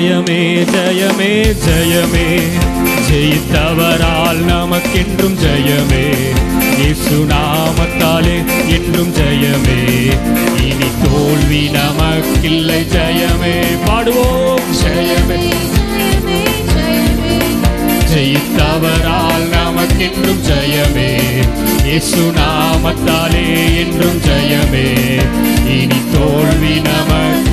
ஜயமே ஜயமே ஜயமே. ஜெயித்தவரால் நமக்கென்றும் ஜயமே. இயேசு நாமத்தாலே என்றும் ஜெயமே. இனி தோல்வி நமக்கில்லை ஜெயமே. பாடுவோம். ஜெயமே ஜெயித்தவரால் நமக்கென்றும் ஜெயமே. இயேசு நாமத்தாலே என்றும் ஜெயமே. இனி தோல்வி நமக்கு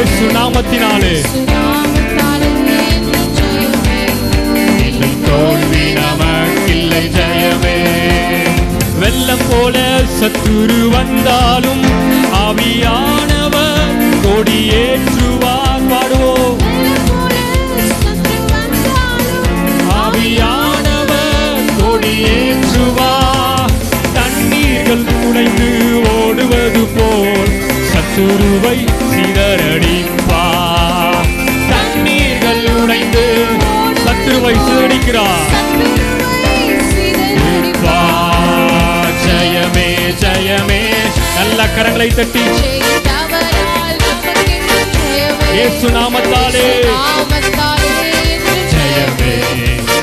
இயேசு நாமத்தினாலே. தோல்வி நமக்கில்லை ஜெயமே. வெள்ளம் போல சத்துரு வந்தாலும் ஆவியானவர் கொடியேற்றுவார் பாடுவோம். ஆவியானவர் கொடியேற்றுவார் தண்ணீர்கள் குடைந்து சத்துருவை சிதறடிப்பார். தண்ணீர்கள் உடைந்து சத்துருவை சிதறடிக்கிறார். ஜெயமே ஜெயமே. நல்ல கரங்களை தட்டி. இயேசு நாமத்தாலே. ஜெயமே.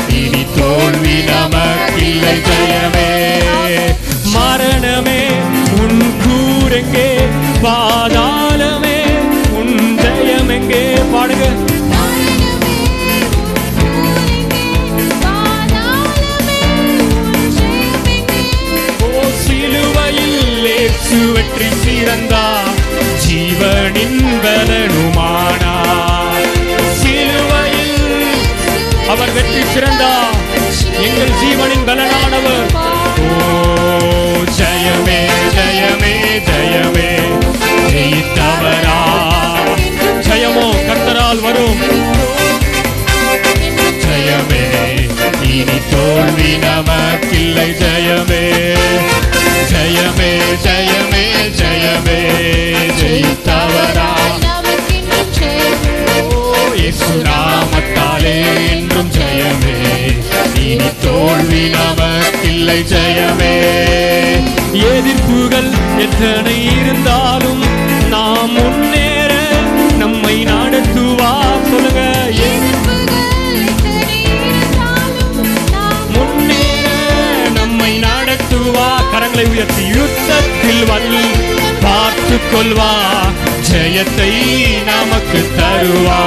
இனி தோல்வி நமக்கில்லை. ஜெயமே. மரணமே உன் கூரெங்கே. பாதாளமே உன் ஜெயமெங்கே பாடுங்க. ஓ சிலுவையில் ஏற்று வெற்றி சிறந்தா ஜெயமே ஜெயமே ஜெயித்தவரா? இயேசு நாமத்தாலே என்றும் ஜெயமே. இனி தோல்வி நமக்கில்லை ஜெயமே. எதிர்ப்புகள் எத்தனை இருந்தால் நடத்துவா கரங்களை உயர்த்தி யுத்தத்தில் வந்து பார்த்து கொள்வா ஜெயத்தை நமக்கு தருவா.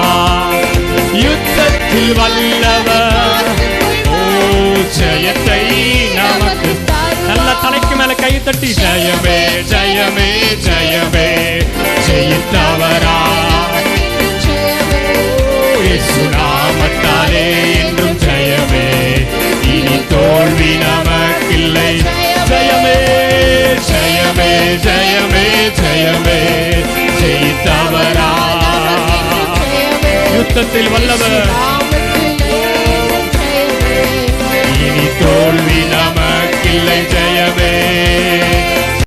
யுத்தத்தில் வல்லவர் ஓ ஜெயத்தை நமக்கு நல்ல தலைக்கு மேல கை தட்டி ஜெயமே ஜெயமே ஜெயமே ஜெயமே ஜெயித்தவரா யுத்தத்தில் வல்லவர்.